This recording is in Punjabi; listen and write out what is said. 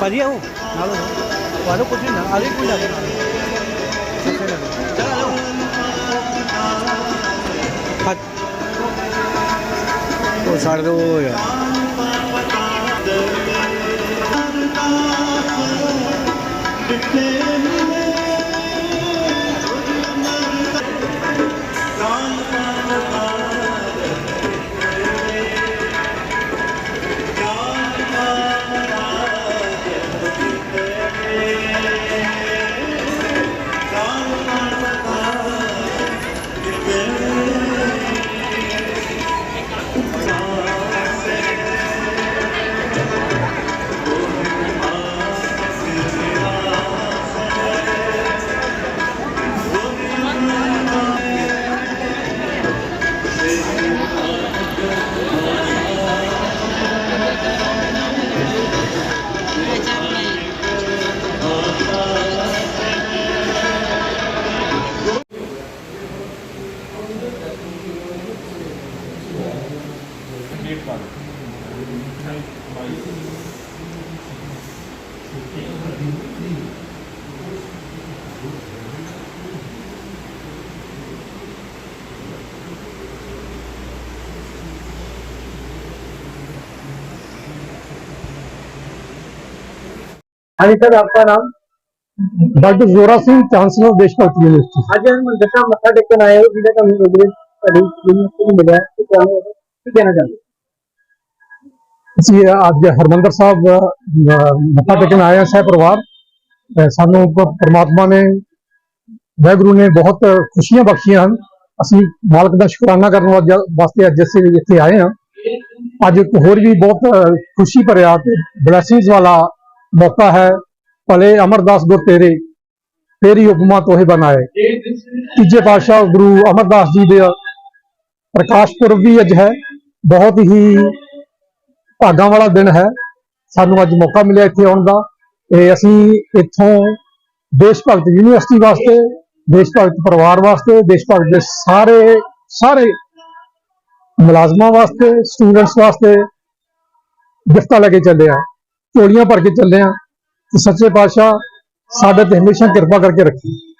ਭਾਜੀ ਆਓ। ਨਾਲ ਵਾਲੋ ਕੁਝ ਨਾ ਆਲੇ ਕੋਈ ਨਾ ਚਲ ਆਓ ਉਹ ਛੱਡ ਦੋ ਯਾਰ हाँ आणि सर आपका नाम डॉक्टर जोरा सिंह चांसलर देश भक्ति यूनिवर्सिटी आज हम मत्था टेकन आए हो जिन्हें मिला है क्या कहना चाहते ਅਸੀਂ ਅੱਜ ਹਰਮੰਦਰ ਸਾਹਿਬ ਮੱਥਾ ਟੇਕਣ ਆਏ ਹਾਂ ਸਹਿ ਪਰਿਵਾਰ ਸਾਨੂੰ ਪਰਮਾਤਮਾ ਨੇ ਵਾਹਿਗੁਰੂ ਨੇ ਬਹੁਤ ਖੁਸ਼ੀਆਂ ਬਖਸ਼ੀਆਂ ਹਨ। ਅਸੀਂ ਮਾਲਕ ਦਾ ਸ਼ੁਕਰਾਨਾ ਕਰਨ ਵਾਸਤੇ ਅੱਜ ਅਸੀਂ ਇੱਥੇ ਆਏ ਹਾਂ। ਅੱਜ ਇੱਕ ਹੋਰ ਵੀ ਬਹੁਤ ਖੁਸ਼ੀ ਭਰਿਆ ਤੇ ਬਲੇਸਿੰਗਸ ਵਾਲਾ ਮੌਕਾ ਹੈ। ਭਲੇ ਅਮਰਦਾਸ ਗੁਰ ਤੇਰੇ, ਤੇਰੀ ਉਪਮਾ ਤੋਹੇ ਬਣਾਏ। ਤੀਜੇ ਪਾਤਸ਼ਾਹ ਗੁਰੂ ਅਮਰਦਾਸ ਜੀ ਦੇ ਪ੍ਰਕਾਸ਼ ਪੁਰਬ ਵੀ ਅੱਜ ਹੈ। ਬਹੁਤ ਹੀ ਭਾਗਾਂ ਵਾਲਾ ਦਿਨ ਹੈ। ਸਾਨੂੰ ਅੱਜ ਮੌਕਾ ਮਿਲਿਆ ਇੱਥੇ ਆਉਣ ਦਾ। ਤੇ ਅਸੀਂ ਇੱਥੋਂ ਦੇਸ਼ ਭਗਤ ਯੂਨੀਵਰਸਿਟੀ ਵਾਸਤੇ, ਦੇਸ਼ ਭਗਤ ਪਰਿਵਾਰ ਵਾਸਤੇ, ਦੇਸ਼ ਭਗਤ ਦੇ ਸਾਰੇ ਸਾਰੇ ਮੁਲਾਜ਼ਮਾਂ ਵਾਸਤੇ ਸਟੂਡੈਂਟਸ ਵਾਸਤੇ ਗਿਫਟਾਂ ਲੈ ਕੇ ਚੱਲੇ ਆ ਝੋਲੀਆਂ ਭਰ ਕੇ ਚੱਲੇ ਆ ਤੇ ਸੱਚੇ ਪਾਤਸ਼ਾਹ, ਸਾਡੇ ਤੇ ਹਮੇਸ਼ਾ ਕਿਰਪਾ ਕਰਕੇ ਰੱਖੀ